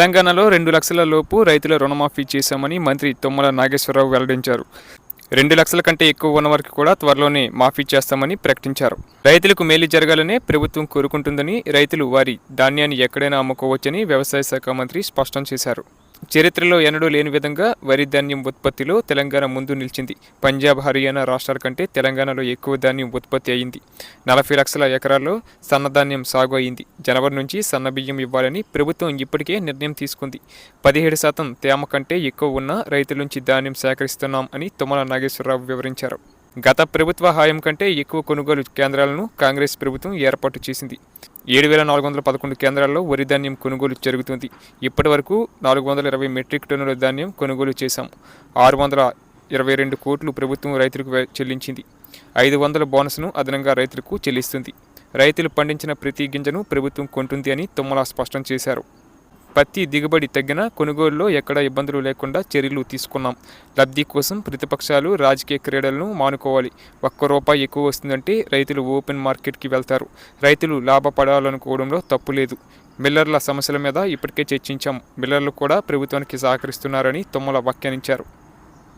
తెలంగాణలో రెండు లక్షల లోపు రైతుల రుణమాఫీ చేశామని మంత్రి తుమ్మల నాగేశ్వరరావు వెల్లడించారు. రెండు లక్షల కంటే ఎక్కువ ఉన్న వారికి కూడా త్వరలోనే మాఫీ చేస్తామని ప్రకటించారు. రైతులకు మేలు జరగాలనే ప్రభుత్వం కోరుకుంటుందని రైతులు వారి ధాన్యాన్ని ఎక్కడైనా అమ్ముకోవచ్చని వ్యవసాయ శాఖ మంత్రి స్పష్టం చేశారు. చరిత్రలో ఎన్నడూ లేని విధంగా వరి ధాన్యం ఉత్పత్తిలో తెలంగాణ ముందు నిలిచింది. పంజాబ్ హర్యానా రాష్ట్రాల కంటే తెలంగాణలో ఎక్కువ ధాన్యం ఉత్పత్తి అయింది. నలభై లక్షల ఎకరాల్లో సన్నధాన్యం సాగు అయింది. జనవరి నుంచి సన్నబియ్యం ఇవ్వాలని ప్రభుత్వం ఇప్పటికే నిర్ణయం తీసుకుంది. పదిహేడు శాతం తేమ కంటే ఎక్కువ ఉన్న రైతుల నుంచి ధాన్యం సేకరిస్తున్నాం అని తుమ్మల నాగేశ్వరరావు వివరించారు. గత ప్రభుత్వ హాయం కంటే ఎక్కువ కొనుగోలు కేంద్రాలను కాంగ్రెస్ ప్రభుత్వం ఏర్పాటు చేసింది. ఏడు వేల నాలుగు వందల పదకొండు కేంద్రాల్లో వరి ధాన్యం కొనుగోలు జరుగుతుంది. ఇప్పటి వరకు నాలుగు వందల ఇరవై మెట్రిక్ టన్నుల ధాన్యం కొనుగోలు చేశాం. ఆరు వందల ఇరవై రెండు కోట్లు ప్రభుత్వం రైతులకు చెల్లించింది. ఐదు వందల బోనస్ను అదనంగా రైతులకు చెల్లిస్తుంది. రైతులు పండించిన ప్రతి గింజను ప్రభుత్వం కొంటుంది అని తుమ్మల స్పష్టం చేశారు. పత్తి దిగుబడి తగ్గిన కొనుగోలులో ఎక్కడ ఇబ్బందులు లేకుండా చర్యలు తీసుకున్నాం. లబ్ధి కోసం ప్రతిపక్షాలు రాజకీయ క్రీడలను మానుకోవాలి. ఒక్క రూపాయి ఎక్కువ వస్తుందంటే రైతులు ఓపెన్ మార్కెట్కి వెళ్తారు. రైతులు లాభపడాలనుకోవడంలో తప్పు లేదు. మిల్లర్ల సమస్యల మీద ఇప్పటికే చర్చించాం. మిల్లర్లు కూడా ప్రభుత్వానికి సహకరిస్తున్నారని తుమ్మల వ్యాఖ్యానించారు.